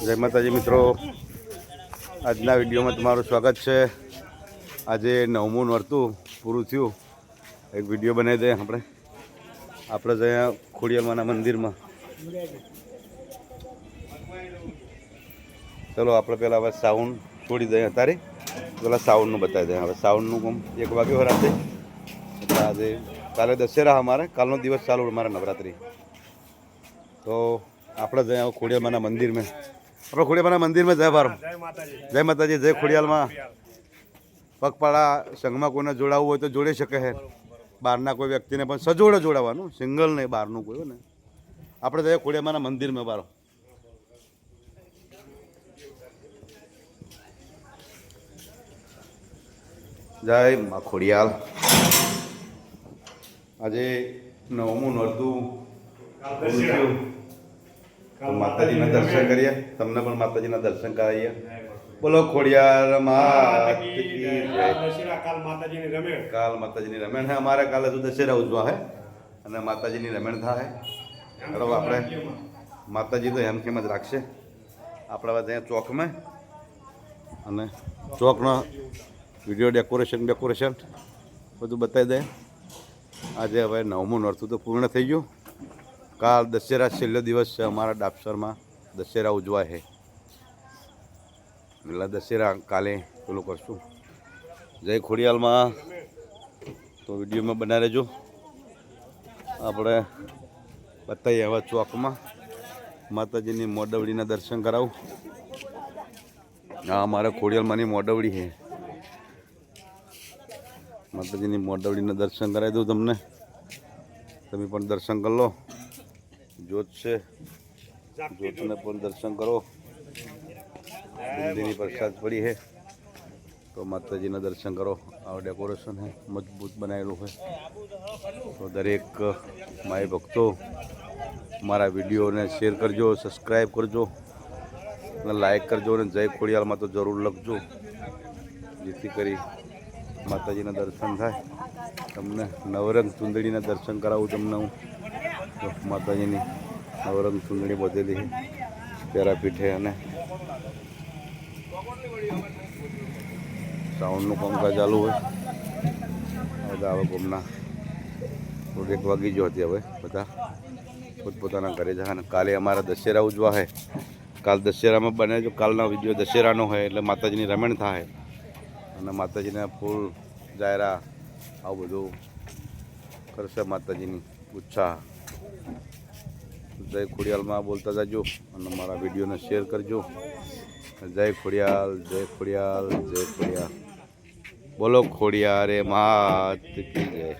જય માતાજી મિત્રો. આજના વિડીયોમાં તમારું સ્વાગત છે. આજે નવમું નોરતું પૂરું થયું. એક વીડિયો બનાવી દઈએ આપણે. આપણે જ અહીંયા ખોડિયાલમાના મંદિરમાં. ચલો, આપણે પહેલાં હવે સાઉન્ડ છોડી દઈએ તારે પેલા સાઉન્ડનું બતાવી દઈએ. હવે સાઉન્ડનું કામ એક હોય રાતે એટલે આજે કાલે દશેરા અમારે. કાલનો દિવસ ચાલુ અમારે નવરાત્રિ. તો આપણે જઈએ હવે ખોડિયાલમાના મંદિરમાં આપણે ખોડિયાલમાના મંદિરમાં જય બારો જય માતાજી. જય ખોડિયાલમાં પગપાળા સંઘમાં કોઈને જોડાવવું હોય તો જોડી શકે છે. બહારના કોઈ વ્યક્તિને પણ સજોડે જોડાવાનું સિંગલ નહીં બહારનું કોઈ ને. આપણે જઈએ ખોડિયામાના મંદિરમાં બારો. જય મા ખોડિયાલ આજે નવમું નોરતું. માતાજીના દર્શન કરીએ. તમને પણ માતાજીના દર્શન કરાવીએ. બોલો ખોડિયાર. કાલ માતાજીની રમેણ. હે. અમારે કાલે તો દશેરા ઉજવા હે. અને માતાજીની રમેણ થાય બરાબર આપણે માતાજી તો હેમખેમ જ રાખશે. આપણે બધા ત્યાં ચોકમાં અને ચોકનો વીડિયો ડેકોરેશન ડેકોરેશન બધું બતાવી દે. આજે હવે નવમું નોરતું તો પૂર્ણ થઈ ગયું. કાલ દશેરા છેલ્લો દિવસ છે અમારા ડાપસરમાં. દશેરા ઉજવાય છે. એટલે દશેરા કાલે પેલું કરશું જય ખોડિયાલમાં. તો વિડીયોમાં બના રહેજો. આપણે બતાવીએ હવે ચોકમાં. માતાજીની મોડવડીના દર્શન કરાવું. હા, અમારે ખોડિયાલમાંની મોડવડી છે. માતાજીની મોડવડીના દર્શન કરાવી દઉં તમને. તમે પણ દર્શન કરી લો. જોત છે. જોતને પણ દર્શન કરો. મંદિરની પ્રસાદ પડી છે તો માતાજીના દર્શન કરો. આ ડેકોરેશન હે. મજબૂત બનાવેલું છે તો દરેક માય ભક્તો, મારા વિડીયોને શેર કરજો સબસ્ક્રાઈબ કરજો, અને લાઈક કરજો, અને જય ખોડિયાલમાં તો જરૂર લખજો. જેથી કરી માતાજીના દર્શન થાય. તમને નવરંગ ચુંદડીના દર્શન કરાવું તમને હું. માતાજીની નવરંગ ચૂંટણી બધેલી પેરાપીઠે અને સાઉન્ડનું કામકાજ ચાલુ હોય. હવે ગમના થોડી એક વાગી જો હતી હવે બધા. પોતપોતાના ઘરે જાય અને કાલે અમારા દશેરા ઉજવા છે કાલ દશેરામાં બને જો કાલનો વીડિયો દશેરાનો હોય એટલે માતાજીની રમણ થાય. અને માતાજીના ફૂલ જાયરા આવું બધું કરશે માતાજીની ઉત્સાહ. જય ખોડિયાલમાં બોલતા જાજો અને મારા વિડીયોને શેર કરજો. જય ખોડિયાલ જય ખોડિયાલ જય ખોડિયાલ. બોલો ખોડિયારે કી જય.